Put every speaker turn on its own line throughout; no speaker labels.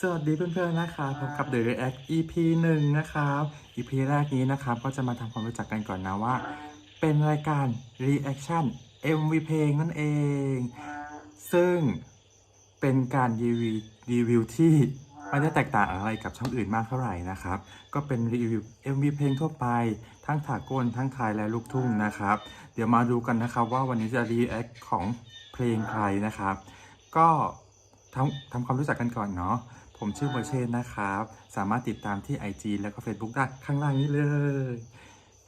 สวัสดีเพื่อนๆนะครับพบกับ The React EP หนึ่งนะครับ EP แรกนี้นะครับก็จะมาทำความรู้จักกันก่อนนะว่า เป็นรายการ Reaction MV เพลงนั่นเอง ซึ่งเป็นการรีวิวรีวิวที่ไม่ได้แตกต่างอะไรกับช่องอื่นมากเท่าไหร่นะครับ ก็เป็นรีวิว MV เพลงทั่วไป ทั้งถากลทั้งไทยและลูกทุ่งนะครับ เดี๋ยวมาดูกันนะครับว่าวันนี้จะ React ของเพลงใครนะครับ ก็ทำทำความรู้จักกันก่อนเนาะ ผมชื่อโมเชนนะครับ สามารถติดตามที่ IG แล้วก็ Facebook ได้ข้างล่างนี้เลย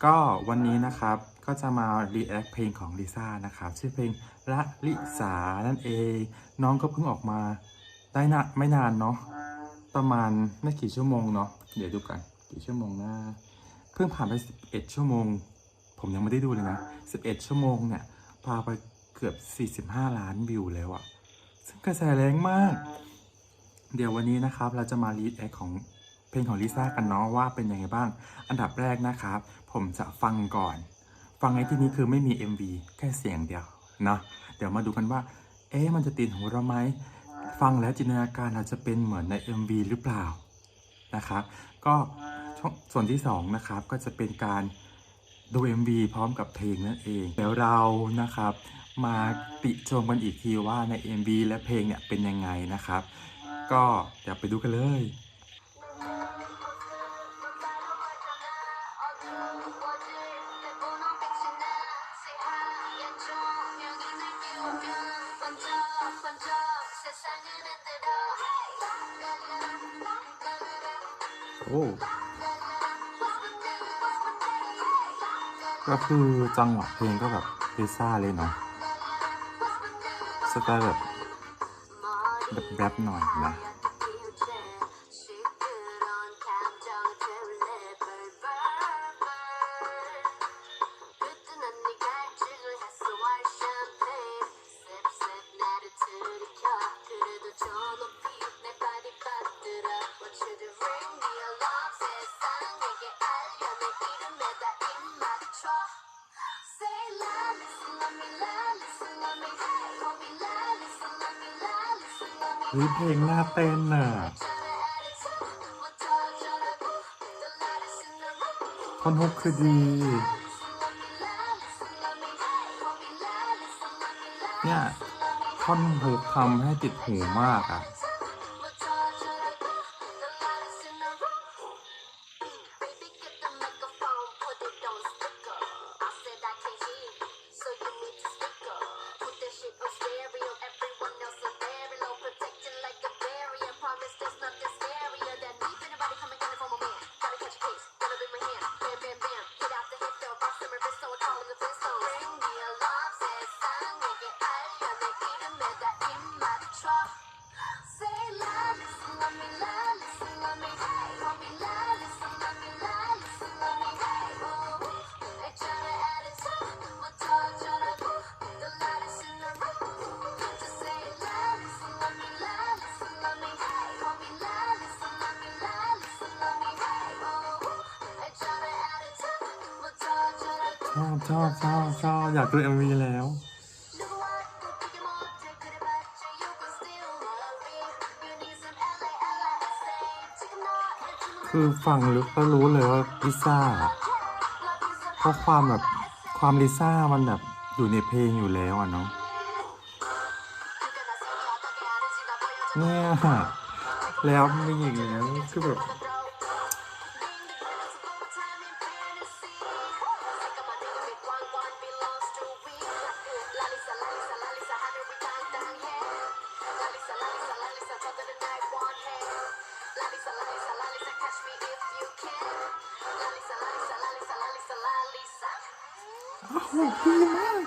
ก็วันนี้นะครับก็จะมา react เพลงของลิซ่านะครับ ชื่อเพลงละลิสานั่นเอง น้องก็เพิ่งออกมาได้นะไม่นานเนาะประมาณไม่กี่ชั่วโมงเนาะเดี๋ยวดูกันกี่ชั่วโมงนะเพิ่งผ่านไป 11 ชั่วโมง ผมยังไม่ได้ดูเลยนะ 11 ชั่วโมงเนี่ยพาไปเกือบ 45 ล้านวิวแล้วอะซึ่งกระแสแรงมาก เดี๋ยววันนี้นะครับเราจะมารีแอคของเพลงของลิซ่ากันเนาะว่าเป็นยังไงบ้าง อันดับแรกนะครับ ผมจะฟังก่อน ฟังในที่นี้คือไม่มี MV แค่เสียงเดียวเนาะเดี๋ยวมาดูกันว่า เอ๊ะมันจะติดหูเราไหมฟังแล้วจินตนาการเราจะเป็นเหมือนใน MV หรือเปล่านะครับก็ช่วงส่วนที่สองนะครับก็จะเป็นการดู MV พร้อมกับเพลงนั่นเองเดี๋ยวเรานะครับ มาติชมกันอีกทีว่าใน MV และเพลงเนี่ยเป็นยังไงนะครับ ก็เดี๋ยวไปดูกันเลยโอ้ก็คือจังหวะเพลงก็แบบลิซ่าเลยเนาะสไตล์แบบ แบบแรปหน่อยนะ เฮ้ยเพลงหน้าเต้นน่ะคอนฮุกคือดี เนี่ยท่อนฮุกทำให้ติดหูมากอะ อบชอบชอบชอบอยากดู MV แล้ว คือฟังลึกก็รู้เลยว่าลิซ่าเพราะความแบบความลิซ่ามันแบบอยู่ในเพลงอยู่แล้วอะเนาะเนี่ยแล้วมีอย่างเงี้ยคือแบบ โอ้โหดีมาก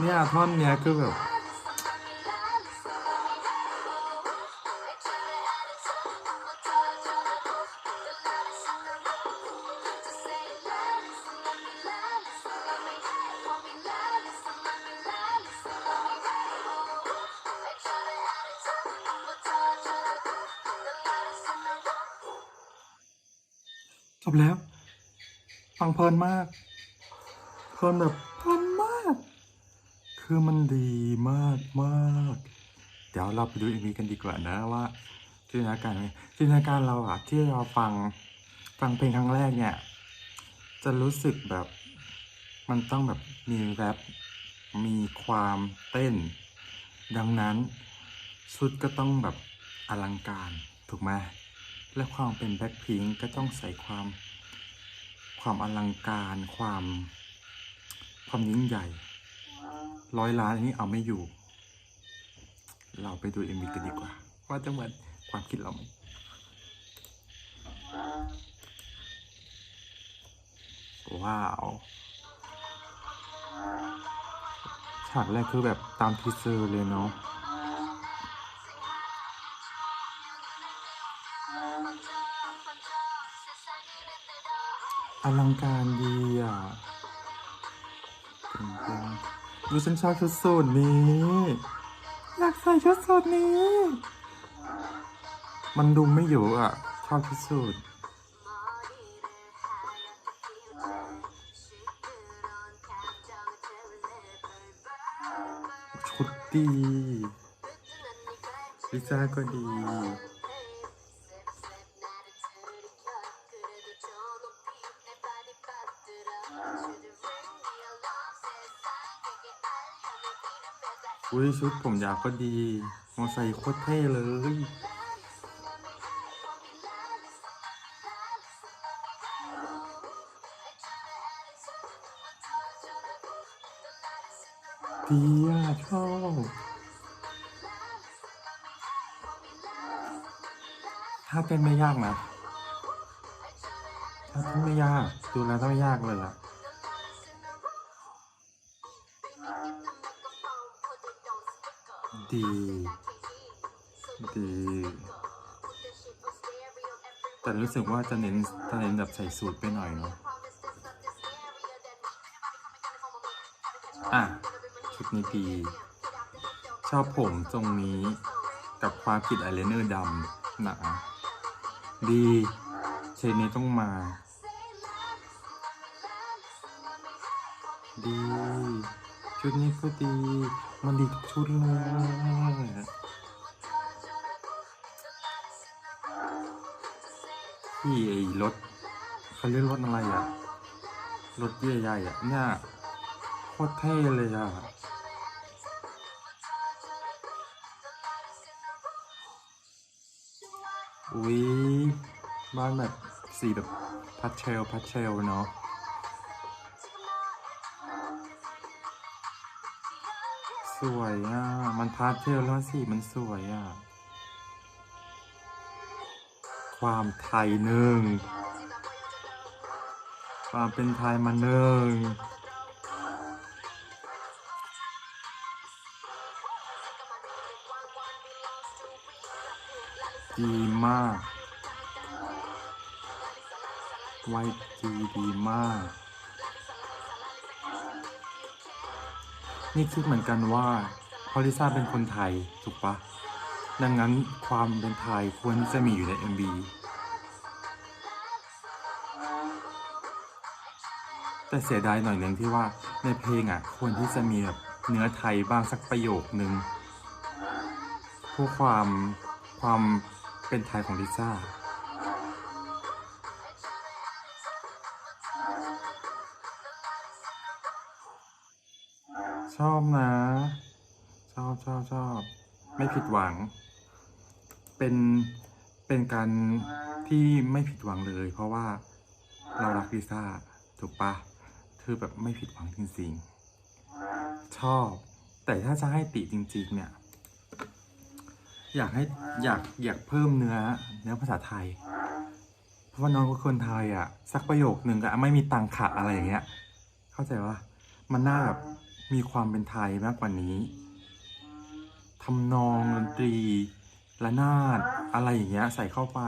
เนี่ยท่อนเนี้ยคือแบบจบแล้วฟังเพลินมาก เพลินแบบพลินมาก คือมันดีมากมากเดี๋ยวเราไปดูเอ็มวีกันดีกว่านะว่าจินตนาการจินตนาการเราอะที่เราฟังฟังเพลงครั้งแรกเนี่ย จะรู้สึกแบบมันต้องแบบมีแรปมีความเต้น ดังนั้นชุดก็ต้องแบบอลังการถูกไหมและความเป็นแบ็คพิงก็ต้องใส่ความ ความอลังการความ ความยิ่งใหญ่ ร้อยล้านอันนี้เอาไม่อยู่ เราไปดูเอ็มวีกันดีกว่า ว่าจะเหมือนความคิดเราไหมว้าวฉากแรกคือแบบตามทีเซอร์เลยเนาะอลังการดีอะ ดูฉันชอบชุดสูทนี้อยากใส่ชุดสูทนี้ มันดูไม่อยู่อะ ชอบชุดสูทชุดดีลิซ่าก็ดี อุ้ยชุดผมยาวก็ดี มอไซค์โคตรเท่เลย ดีอะชอบถ้าเต้นไม่ยากนะถ้าเต้นไม่ยาก ดูแล้วต้องไม่ยากเลยล่ะ ดีดีแต่รู้สึกว่าจะเน้นจะเน้นแบบใส่สูตรไปหน่อยเนาะอะชุดนี้ดี ชอบผมทรงนี้กับความผิดอายไลเนอร์ดำหนาดีเชนนี้ต้องมา ดี ชุดนี้ก็ดี มันดีทุกชุดเลยที่ไอ้รถเขาเรียกรถอะไรอะ รถใหญ่ๆอะเนี่ยโคตรเท่เลยอะอุ้ยบ้านแบบสีแบบพัชเชลพัชเชลเนาะ สวยอะ มันพาสเทลแล้วสีมันสวยอะ ความไทยหนึ่ง ความเป็นไทยมาหนึ่งดีมาก ไวจีดีมาก นี่คิดเหมือนกันว่าพอลิซ่าเป็นคนไทยถูกปะดังนั้นความเป็นไทยควรจะมีอยู่ใน MV แต่เสียดายหน่อยหนึ่งที่ว่าในเพลงอะควรที่จะมีแบบเนื้อไทยบ้างสักประโยคนึงเพื่อความความเป็นไทยของลิซ่า อบนะ ชอบชอบชอบ ไม่ผิดหวัง เป็นเป็นการที่ไม่ผิดหวังเลย เพราะว่าเรารักลิซ่าถูกปะคือแบบไม่ผิดหวังจริงๆ ชอบ แต่ถ้าจะให้ติจริง ๆ เนี่ย อยากให้อยากอยากเพิ่มเนื้อเนื้อภาษาไทย เพราะว่าน้องก็คนไทยอะ สักประโยคหนึ่งก็ไม่มีตังค่ะอะไรอย่างเงี้ย เข้าใจว่ามันน่าแบบ มีความเป็นไทยมากกว่านี้ทำนองดนตรีระนาดอะไรอย่างเงี้ยใส่เข้าไป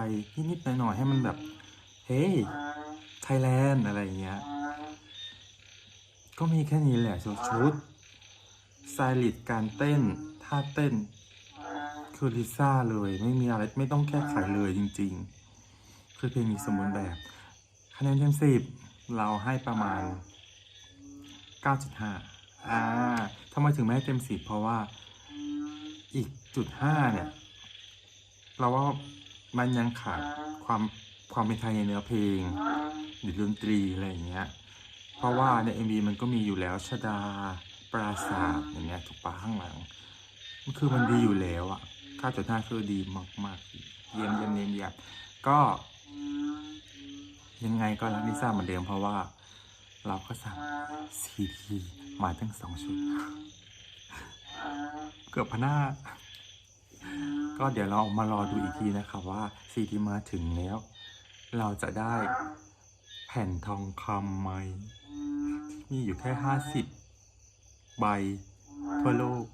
นิดๆหน่อยๆให้มันแบบ เฮ้ยไทยแลนด์อะไรอย่างเงี้ยก็มีแค่นี้แหละชุดสไตลิสต์การเต้นท่าเต้น คือลิซ่าเลยไม่มีอะไรไม่ต้องแก้ไขเลยจริง ๆ คือเพลงนี้สมบูรณ์แบบคะแนนเต็มสิบเราให้ประมาณ 9.5 อ่าทำไมถึงไม่ให้เต็มสิบเพราะว่า
อีกจุดห้าเนี่ย เราว่ามันยังขาดความความเป็นไทยในเนื้อเพลงหรือดนตรีอะไรอย่างเงี้ย เพราะว่าใน MV มันก็มีอยู่แล้วชดาปราศาสตร์อย่างเงี้ยถูกปะข้างหลังมันคือมันดีอยู่แล้วอะค่าจุดห้าคือดีมากๆ เยี่ยมเยี่ยมเยี่ยมเยี่ยมก็ ยังไงก็รักลิซ่าเหมือนเดิมเพราะว่า เราก็สั่งซีดีมาทั้งสองชุด เกือบพน้า ก็เดี๋ยวเรามารอดูอีกทีนะครับว่าซีดีมาถึงแล้ว เราจะได้แผ่นทองคำไหมมีอยู่แค่ห้าสิบใบทั่วโลก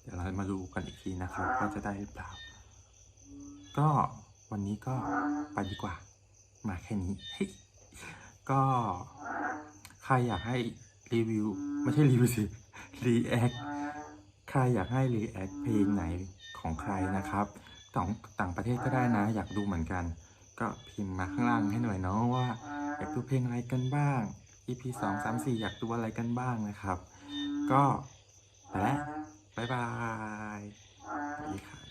เดี๋ยวเรามาดูกันอีกทีนะครับว่าจะได้หรือเปล่า ก็วันนี้ก็ไปดีกว่า มาแค่นี้ ก็ ใครอยากให้รีวิว ไม่ใช่รีวิวสิ รีแอค ใครอยากให้รีแอคเพลงไหนของใครนะครับต่างต่างประเทศก็ได้นะ อยากดูเหมือนกัน ก็พิมพ์มาข้างล่างให้หน่อยเนาะว่าอยากดูเพลงอะไรกันบ้าง EP สองสามสี่อยากดูอะไรกันบ้างนะครับ ก็ไปแล้วบ๊ายบายสวัสดีครับ